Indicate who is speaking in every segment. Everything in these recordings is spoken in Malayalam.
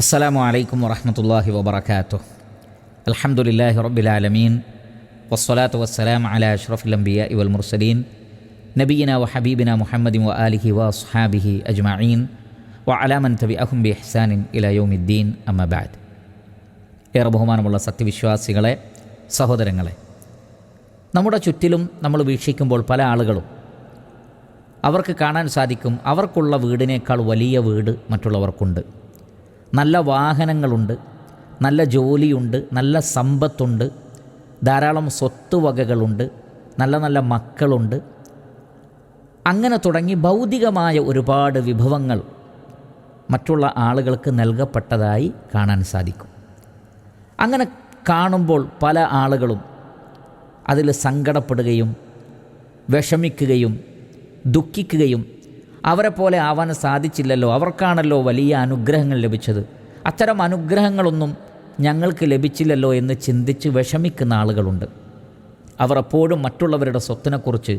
Speaker 1: അസ്സലാമു അലൈക്കും വറഹമത്തല്ലാഹി വബർക്കാത്തു അലഹമുല്ലാഹി റബ്ബിലാലമീൻ വസ്സലാത്തു വസ്സലാം അല അഷ്റഫുൽ അംബിയ ഇവൽ മുർസലീൻ. നബീന വ ഹബീബിന മുഹമ്മദിൻ വ ആലിഹി വ സുഹാബിഹി അജ്മഈൻ. വ അലാമൻ തബി അഹും ബി ഹ്സാനിൻ ഇലയോമിദ്ദീൻ അമ്മബാദ് ഏറെ ബഹുമാനമുള്ള സത്യവിശ്വാസികളെ സഹോദരങ്ങളെ നമ്മുടെ ചുറ്റിലും നമ്മൾ വീക്ഷിക്കുമ്പോൾ പല ആളുകളും അവർക്ക് കാണാൻ സാധിക്കും. അവർക്കുള്ള വീടിനേക്കാൾ വലിയ വീട് മറ്റുള്ളവർക്കുണ്ട്. നല്ല വാഹനങ്ങളുണ്ട് നല്ല ജോലിയുണ്ട് നല്ല സമ്പത്തുണ്ട് ധാരാളം സ്വത്ത് വകകളുണ്ട് നല്ല നല്ല മക്കളുണ്ട്. അങ്ങനെ തുടങ്ങി ഭൗതികമായ ഒരുപാട് വിഭവങ്ങൾ മറ്റുള്ള ആളുകൾക്ക് നൽകപ്പെട്ടതായി കാണാൻ സാധിക്കും. അങ്ങനെ കാണുമ്പോൾ പല ആളുകളും അതിൽ സങ്കടപ്പെടുകയും വിഷമിക്കുകയും ദുഃഖിക്കുകയും അവരെ പോലെ ആവാൻ സാധിച്ചില്ലല്ലോ. അവർക്കാണല്ലോ വലിയ അനുഗ്രഹങ്ങൾ ലഭിച്ചത്. അത്തരം അനുഗ്രഹങ്ങളൊന്നും ഞങ്ങൾക്ക് ലഭിച്ചില്ലല്ലോ എന്ന് ചിന്തിച്ച് വിഷമിക്കുന്ന ആളുകളുണ്ട്. അവർ എപ്പോഴും മറ്റുള്ളവരുടെ സ്വത്തിനെക്കുറിച്ച്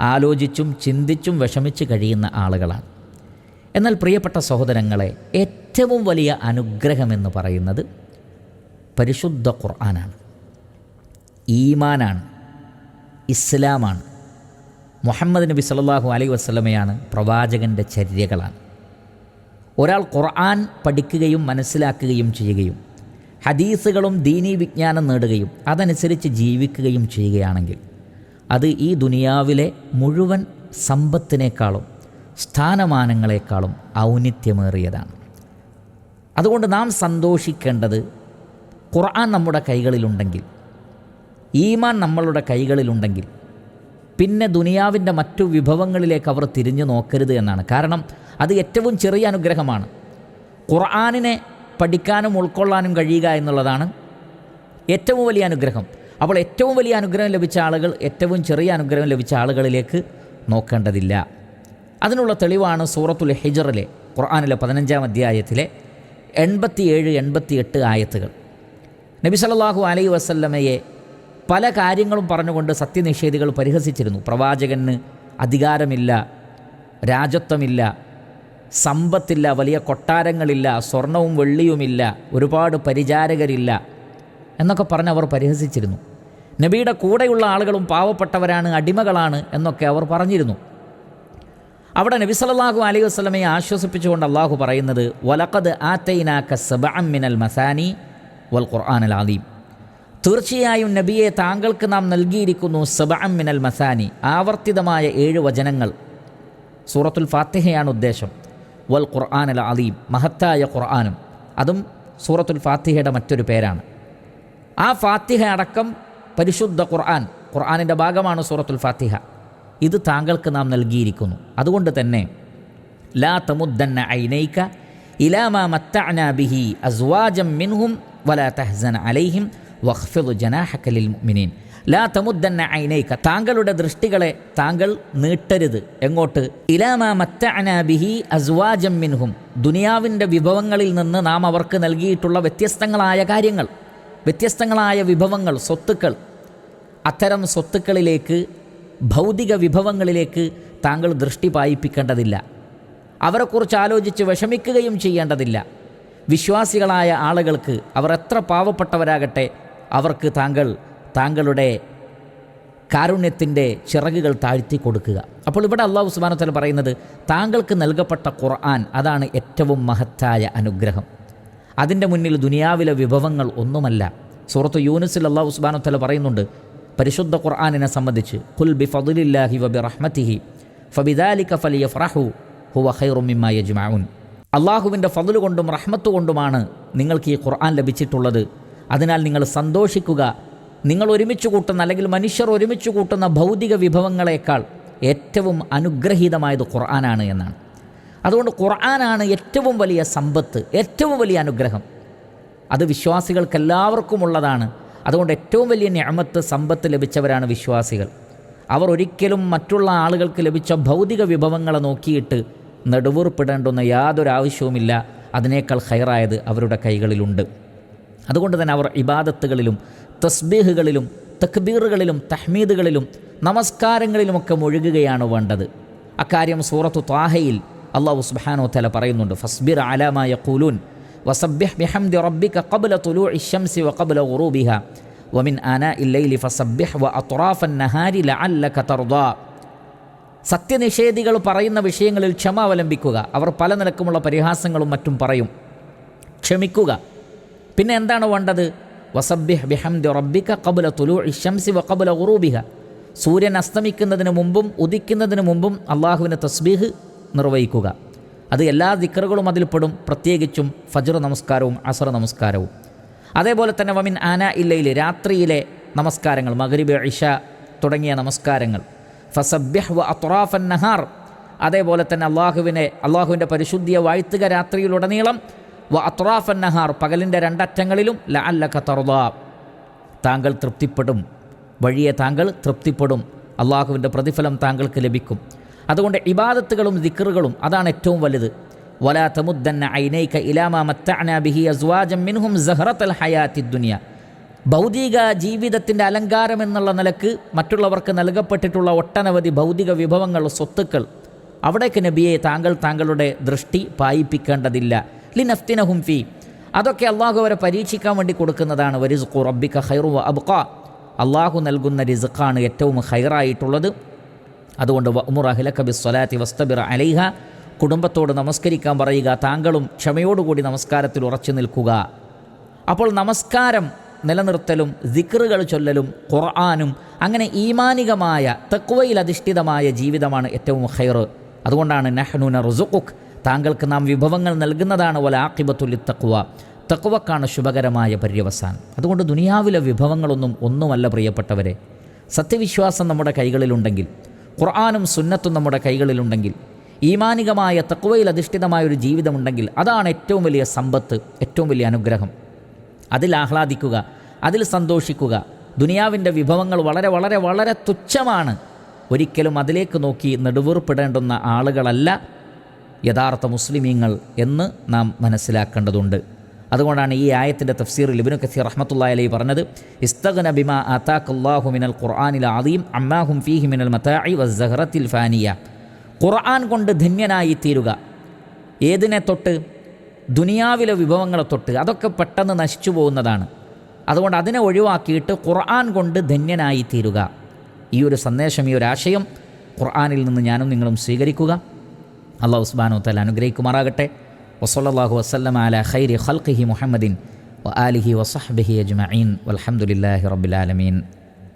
Speaker 1: ആലോചിച്ചും ചിന്തിച്ചും വിഷമിച്ച് കഴിയുന്ന ആളുകളാണ്. എന്നാൽ പ്രിയപ്പെട്ട സഹോദരങ്ങളെ ഏറ്റവും വലിയ അനുഗ്രഹമെന്ന് പറയുന്നത് പരിശുദ്ധ ഖുർആനാണ്. ഈമാനാണ്. ഇസ്ലാമാണ്. മുഹമ്മദ് നബി സല്ലല്ലാഹു അലൈ വസ്ലമയാണ് പ്രവാചകന്റെ ചര്യകളാണ് ഒരാൾ ഖുർആൻ പഠിക്കുകയും മനസ്സിലാക്കുകയും ചെയ്യുകയും ഹദീസുകളും ദീനീ വിജ്ഞാനം നേടുകയും അതനുസരിച്ച് ജീവിക്കുകയും ചെയ്യുകയാണെങ്കിൽ അത് ഈ ദുനിയാവിലെ മുഴുവൻ സമ്പത്തിനേക്കാളും സ്ഥാനമാനങ്ങളെക്കാളും ഔന്നിത്യമേറിയതാണ്. അതുകൊണ്ട് നാം സന്തോഷിക്കേണ്ടത് ഖുർആൻ നമ്മുടെ കൈകളിലുണ്ടെങ്കിൽ ഈമാൻ നമ്മളുടെ കൈകളിലുണ്ടെങ്കിൽ പിന്നെ ദുനിയാവിന്റെ മറ്റു വിഭവങ്ങളിലേക്ക് അവർ തിരിഞ്ഞു നോക്കരുത് എന്നാണ്. കാരണം അത് ഏറ്റവും ചെറിയ അനുഗ്രഹമാണ്. ഖുർആാനിനെ പഠിക്കാനും ഉൾക്കൊള്ളാനും കഴിയുക എന്നുള്ളതാണ് ഏറ്റവും വലിയ അനുഗ്രഹം. അപ്പോൾ ഏറ്റവും വലിയ അനുഗ്രഹം ലഭിച്ച ആളുകൾ ഏറ്റവും ചെറിയ അനുഗ്രഹം ലഭിച്ച ആളുകളിലേക്ക് നോക്കേണ്ടതില്ല. അതിനുള്ള തെളിവാണ് സൂറത്തുൽ ഹിജറിലെ ഖുർആാനിലെ പതിനഞ്ചാം അധ്യായത്തിലെ എൺപത്തിയേഴ് എൺപത്തിയെട്ട് ആയത്തുകൾ. നബി സല്ലല്ലാഹു അലൈ വസല്ലമയെ പല കാര്യങ്ങളും പറഞ്ഞുകൊണ്ട് സത്യനിഷേധികൾ പരിഹസിച്ചിരുന്നു. പ്രവാചകന് അധികാരമില്ല രാജത്വമില്ല സമ്പത്തില്ല വലിയ കൊട്ടാരങ്ങളില്ല സ്വർണവും വെള്ളിയുമില്ല ഒരുപാട് പരിചാരകരില്ല എന്നൊക്കെ പറഞ്ഞ് അവർ പരിഹസിച്ചിരുന്നു. നബിയുടെ കൂടെയുള്ള ആളുകളും പാവപ്പെട്ടവരാണ് അടിമകളാണ് എന്നൊക്കെ അവർ പറഞ്ഞിരുന്നു. അവിടെ നബി സല്ലല്ലാഹു അലൈഹി വസല്ലമയെ ആശ്വസിപ്പിച്ചുകൊണ്ട് അള്ളാഹു പറയുന്നത് വലഖദ് ആത്തൈനാക്ക സബഅമ്മിനൽ മിനൽ മസാനി വൽ ഖുർആനൽ അലീം തീർച്ചയായും നബിയെ താങ്കൾക്ക് നാം നൽകിയിരിക്കുന്നു സബഅം മിനൽ മസാനി ആവർത്തിതമായ ഏഴ് വചനങ്ങൾ. സൂറത്തുൽ ഫാത്തിഹയാണ് ഉദ്ദേശം. വൽ ഖുർആൻ അൽ അലീം മഹത്തായ ഖുർആാനും. അതും സൂറത്തുൽ ഫാത്തിഹയുടെ മറ്റൊരു പേരാണ്. ആ ഫാത്തിഹ അടക്കം പരിശുദ്ധ ഖുർആൻ ഖുർആാനിന്റെ ഭാഗമാണ് സൂറത്തുൽ ഫാത്തിഹ. ഇത് താങ്കൾക്ക് നാം നൽകിയിരിക്കുന്നു. അതുകൊണ്ട് തന്നെ ലാ തമുദ്ദന്ന ഐനൈക ഇലാമാ മത്തഅന ബിഹി അസ്വാജം മിൻഹും വലാ തഹ്സൻ അലൈഹിം വഖ്ഫിദ് ജനാഹക ലിൽ മുഅ്മിനീൻ ലാ തമുദ്ദന്ന ഐനൈക. താങ്കളുടെ ദൃഷ്ടികളെ താങ്കൾ നീട്ടരുത്. എങ്ങോട്ട്? ഇലാമാ മത്തഅനാ ബിഹി അസ്വാജം മിൻഹും. ദുനിയാവിന്റെ വിഭവങ്ങളിൽ നിന്ന് നാം അവർക്ക് നൽകിയിട്ടുള്ള വ്യത്യസ്തങ്ങളായ കാര്യങ്ങൾ. വ്യത്യസ്തങ്ങളായ വിഭവങ്ങൾ സ്വത്തുക്കൾ. അത്തരം സ്വത്തുക്കളിലേക്ക് ഭൗതിക വിഭവങ്ങളിലേക്ക് താങ്കൾ ദൃഷ്ടി പായിപ്പിക്കേണ്ടതില്ല. അവരെക്കുറിച്ച് ആലോചിച്ച് വിഷമിക്കുകയും ചെയ്യേണ്ടതില്ല. വിശ്വാസികളായ ആളുകൾക്ക് അവർ എത്ര പാവപ്പെട്ടവരാകട്ടെ അവർക്ക് താങ്കൾ താങ്കളുടെ കാരുണ്യത്തിന്റെ ചിറകുകൾ താഴ്ത്തി കൊടുക്കുക. അപ്പോൾ ഇവിടെ അള്ളാഹു സുബാനത്തല പറയുന്നത് താങ്കൾക്ക് നൽകപ്പെട്ട ഖുർആൻ അതാണ് ഏറ്റവും മഹത്തായ അനുഗ്രഹം. അതിന്റെ മുന്നിൽ ദുനിയാവിലെ വിഭവങ്ങൾ ഒന്നുമല്ല. സുഹൃത്ത് യൂനുസിൽ അള്ളാഹു സുബാനത്തല പറയുന്നുണ്ട് പരിശുദ്ധ ഖുർആാനിനെ സംബന്ധിച്ച് കുൽ ബി ഫതുലില്ലാഹി വബി റഹ്മത്തിഹി ഫബിദാലിക ഫലിയ ഫ്രഹു ഹുവ ഖൈറുമിമ്മ യജ്മഉൻ അള്ളാഹുവിന്റെ ഫതിലുകൊണ്ടും റഹ്മത്തുകൊണ്ടുമാണ് റഹ്മത്ത് നിങ്ങൾക്ക് ഈ ഖുർആൻ ലഭിച്ചിട്ടുള്ളത്. അതിനാൽ നിങ്ങൾ സന്തോഷിക്കുക. നിങ്ങൾ ഒരുമിച്ച് കൂട്ടുന്ന അല്ലെങ്കിൽ മനുഷ്യർ ഒരുമിച്ച് കൂട്ടുന്ന ഭൗതിക വിഭവങ്ങളെക്കാൾ ഏറ്റവും അനുഗ്രഹീതമായത് ഖുർആനാണ് എന്നാണ്. അതുകൊണ്ട് ഖുർആനാണ് ഏറ്റവും വലിയ സമ്പത്ത് ഏറ്റവും വലിയ അനുഗ്രഹം. അത് വിശ്വാസികൾക്കെല്ലാവർക്കും ഉള്ളതാണ് അതുകൊണ്ട് ഏറ്റവും വലിയ ഞാമത്ത് സമ്പത്ത് ലഭിച്ചവരാണ് വിശ്വാസികൾ. അവർ ഒരിക്കലും മറ്റുള്ള ആളുകൾക്ക് ലഭിച്ച ഭൗതിക വിഭവങ്ങളെ നോക്കിയിട്ട് നെടുവൂർപ്പിടേണ്ടുന്ന യാതൊരു ആവശ്യവുമില്ല അതിനേക്കാൾ ഹൈറായത് അവരുടെ കൈകളിലുണ്ട്. അതുകൊണ്ട് തന്നെ അവർ ഇബാദത്തുകളിലും തസ്ബീഹുകളിലും തക്ബീറുകളിലും തഹ്മീദുകളിലും നമസ്കാരങ്ങളിലുമൊക്കെ മുഴുകുകയാണ് വേണ്ടത്. അക്കാര്യം സൂറത്തു താഹയിൽ അള്ളാഹു സുബാനോ തല പറയുന്നുണ്ട് ഫസ്ബിർ അലാമായ കുലൂൻ ബിഹംദി റബ്ബിക വമിൻ ലഅല്ലക തർദാ. സത്യനിഷേധികൾ പറയുന്ന വിഷയങ്ങളിൽ ക്ഷമ അവലംബിക്കുക. അവർ പല നിലക്കുമുള്ള പരിഹാസങ്ങളും മറ്റും പറയും. ക്ഷമിക്കുക. പിന്നെ എന്താണ് വേണ്ടത്? വസബ്യഹ് ബിഹംദി റബ്ബിക ഖബ്ല തുലൂഇ ശംസി വഖബ്ല ഉറൂബിഹ സൂര്യൻ അസ്തമിക്കുന്നതിന് മുമ്പും ഉദിക്കുന്നതിന് മുമ്പും അള്ളാഹുവിന് തസ്ബീഹ് നിർവഹിക്കുക. അത് എല്ലാ ദിക്കറുകളും അതിൽപ്പെടും പ്രത്യേകിച്ചും ഫജർ നമസ്കാരവും അസർ നമസ്കാരവും. അതേപോലെ തന്നെ വമിൻ ആന ഇല്ലയിൽ രാത്രിയിലെ നമസ്കാരങ്ങൾ മഗരിബ് ഇഷ തുടങ്ങിയ നമസ്കാരങ്ങൾ. ഫസബ്യഹ് വ നഹാർ അതേപോലെ തന്നെ അള്ളാഹുവിനെ അള്ളാഹുവിന്റെ പരിശുദ്ധിയെ വാഴ്ത്തുക രാത്രിയിലുടനീളം. വ അത്രാഫ് നഹാർ പകലിന്റെ രണ്ടറ്റങ്ങളിലും ല അല്ല താങ്കൾ തൃപ്തിപ്പെടും. വഴിയെ താങ്കൾ തൃപ്തിപ്പെടും. അള്ളാഹുവിന്റെ പ്രതിഫലം താങ്കൾക്ക് ലഭിക്കും. അതുകൊണ്ട് ഇബാദത്തുകളും ദിക്കറുകളും അതാണ് ഏറ്റവും വലുത്. വലാ തമുദ്ദന്ന ഐനൈക ഇലാമ മത്തഅന ബിഹി മിൻഹും ഹയാത്തി ദുനിയ. ഭൗതിക ജീവിതത്തിന്റെ അലങ്കാരം എന്നുള്ള നിലയ്ക്ക് മറ്റുള്ളവർക്ക് നൽകപ്പെട്ടിട്ടുള്ള ഒട്ടനവധി ഭൗതിക വിഭവങ്ങൾ സ്വത്തുക്കൾ അവിടേക്ക് നബിയെ താങ്കൾ താങ്കളുടെ ദൃഷ്ടി പായിപ്പിക്കേണ്ടതില്ല. ലിനഫ്തിനഹും ഹുംഫി അതൊക്കെ അള്ളാഹു അവരെ പരീക്ഷിക്കാൻ വേണ്ടി കൊടുക്കുന്നതാണ്. വരിസ്ഖു റബ്ബിക ഖൈറു വ അബ്ഖ. അള്ളാഹു നൽകുന്ന റിസുഖാണ് ഏറ്റവും ഹൈറായിട്ടുള്ളത് അതുകൊണ്ട് ഉമുർ അഹിലക്ക ബി സ്വലാത്തി വസ്തബിർ അലൈഹ. കുടുംബത്തോട് നമസ്കരിക്കാൻ പറയുക താങ്കളും ക്ഷമയോടുകൂടി നമസ്കാരത്തിൽ ഉറച്ചു നിൽക്കുക. അപ്പോൾ നമസ്കാരം നിലനിർത്തലും ദിക്റുകൾ ചൊല്ലലും ഖുർആാനും അങ്ങനെ ഈമാനികമായ തെക്കുവയിൽ അധിഷ്ഠിതമായ ജീവിതമാണ് ഏറ്റവും ഹൈർ അതുകൊണ്ടാണ് നഹ്നുന റുസുഖുഖ് താങ്കൾക്ക് നാം വിഭവങ്ങൾ നൽകുന്നതാണ്. പോലെ ആക്കിബത്തുല്ലി തക്കുവ തക്കുവക്കാണ് ശുഭകരമായ പര്യവസാനം. അതുകൊണ്ട് ദുനിയാവിലെ വിഭവങ്ങളൊന്നും ഒന്നുമല്ല പ്രിയപ്പെട്ടവരെ. സത്യവിശ്വാസം നമ്മുടെ കൈകളിലുണ്ടെങ്കിൽ ഖുർആാനും സുന്നത്തും നമ്മുടെ കൈകളിലുണ്ടെങ്കിൽ ഈമാനികമായ തക്കുവയിൽ അധിഷ്ഠിതമായ ഒരു ജീവിതമുണ്ടെങ്കിൽ അതാണ് ഏറ്റവും വലിയ സമ്പത്ത് ഏറ്റവും വലിയ അനുഗ്രഹം. അതിൽ ആഹ്ലാദിക്കുക അതിൽ സന്തോഷിക്കുക. ദുനിയാവിന്റെ വിഭവങ്ങൾ വളരെ വളരെ വളരെ തുച്ഛമാണ്. ഒരിക്കലും അതിലേക്ക് നോക്കി നെടുവീർപ്പിടേണ്ടുന്ന ആളുകളല്ല യഥാർത്ഥ മുസ്ലിമീങ്ങൾ എന്ന് നാം മനസ്സിലാക്കേണ്ടതുണ്ട്. അതുകൊണ്ടാണ് ഈ ആയത്തിന്റെ തഫ്സീറിൽ ഇബിനു കസീർ റഹ്മത്തുള്ള അലൈ പറഞ്ഞത് ഇസ്തഗ്ന ബിമ ആതാഖുല്ലാഹു മിനൽ ഖുർആനിൽ ആദീം അമ്മാഹും ഫീഹി മിനൽ മതാഇ വസ്സഹറത്തിൽ ഫാനിയ. ഖുർആൻ കൊണ്ട് ധന്യനായി തീരുക. ഏതിനെ തൊട്ട്? ദുനിയാവിലെ വിഭവങ്ങളെ തൊട്ട്. അതൊക്കെ പെട്ടെന്ന് നശിച്ചു പോകുന്നതാണ്. അതുകൊണ്ട് അതിനെ ഒഴിവാക്കിയിട്ട് ഖുർആൻ കൊണ്ട് ധന്യനായി തീരുക. ഈ ഒരു സന്ദേശം ഈ ഒരു ആശയം ഖുർആാനിൽ നിന്ന് ഞാനും നിങ്ങളും സ്വീകരിക്കുക. അള്ളാഹു ഉസ്ബാനു തല അനുഗ്രഹിക്കുമാറാകട്ടെ. വസല്ലാഹു വസ്ലം അല ഖൈരി ഖൽഖിഹി മുഹമ്മദിൻ വ ആലിഹി വസഹബിഹി അജ്മീൻ വൽഹംദുലില്ലാഹി റബ്ബിൽ ആലമീൻ.